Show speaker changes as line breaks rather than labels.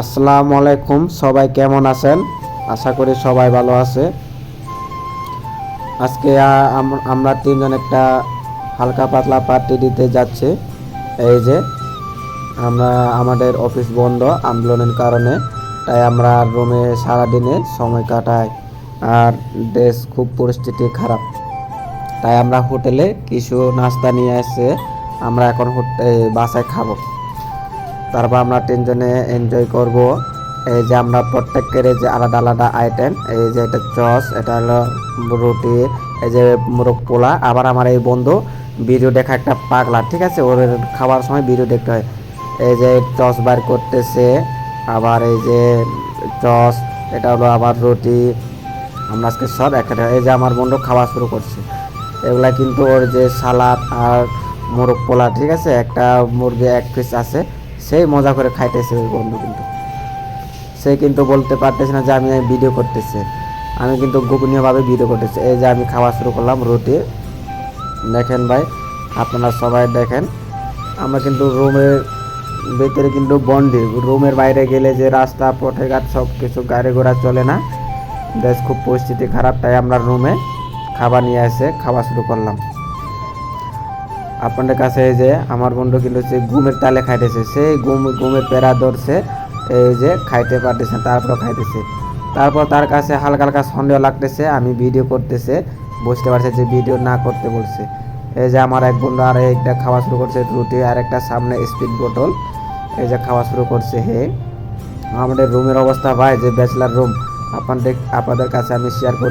আসসালামু আলাইকুম, সবাই কেমন আছেন? আশা করি সবাই ভালো আছে। আজকে আমরা তিনজন একটা হালকা পাতলা পার্টি দিতে যাচ্ছি। এই যে, আমরা আমাদের অফিস বন্ধ আন্দোলনের কারণে, তাই আমরা রুমে সারাদিনে সময় কাটাই। আর দেশ খুব পরিস্থিতি খারাপ। তাই আমরা হোটেলে কিছু নাস্তা নিয়ে এসে আমরা এখন বাসায় খাব। তারপর আমরা তিনজনে এনজয় করব। এই যে আমরা প্রত্যেকের যে আলাদা আলাদা আইটেম এই যে এটা চস, এটা হলো রুটি, এই যে মোরগ পোলা। আবার আমার এই বন্ধু ভিডিও দেখা একটা পাগলা, ঠিক আছে? ওর খাওয়ার সময় ভিডিও দেখতে হয়। এই যে চস বার করতেছে, আবার এই যে চস, এটা হলো আবার রুটি। আমরা আজকে সব একটা এই যে আমার বন্ধু খাওয়া শুরু করছে। এগুলা কিন্তু ওর যে সালাদ আর মোরগ পোলা, ঠিক আছে? একটা মুরগি এক পিস আছে। সেই মজা করে খাইতেছে ওই বন্ধু কিন্তু। সে কিন্তু বলতে পারতেছে না যে আমি ভিডিও করতেছি। আমি কিন্তু গোপনীয়ভাবে ভিডিও করতেছি। এই যে আমি খাওয়া শুরু করলাম রুটি। দেখেন ভাই, আপনারা সবাই দেখেন। আমরা কিন্তু রুমের ভেতরে কিন্তু বন্দি। রুমের বাইরে গেলে যে রাস্তা, পথেঘাট সব কিছু গাড়ি ঘোড়া চলে না। দেশ খুব পরিস্থিতি খারাপ, তাই আমরা রুমে খাবার নিয়ে এসে খাওয়া শুরু করলাম। আপনাদের কাছে যে আমার বন্ধু কিন্তু সে ঘুমের তালে খাইতেছে সেই ঘুম, ঘুমের পেরা ধরছে, এই যে খাইতে পারতেছে তারপর খাইতেছে। তারপর তার কাছে হালকা হালকা সন্দেহ লাগতেছে, আমি ভিডিও করতেছে, বুঝতে পারছে যে ভিডিও না করতে বলছে। এই যে আমার এক বন্ধু আর একটা খাওয়া শুরু করছে, রুটি আর একটা সামনে স্পিড বোতল। এই যে খাওয়া শুরু করছে, হে। আমাদের রুমের অবস্থা ভাই, যে ব্যাচলার রুম আপনাদের আপনাদের কাছে আমি শেয়ার করছি।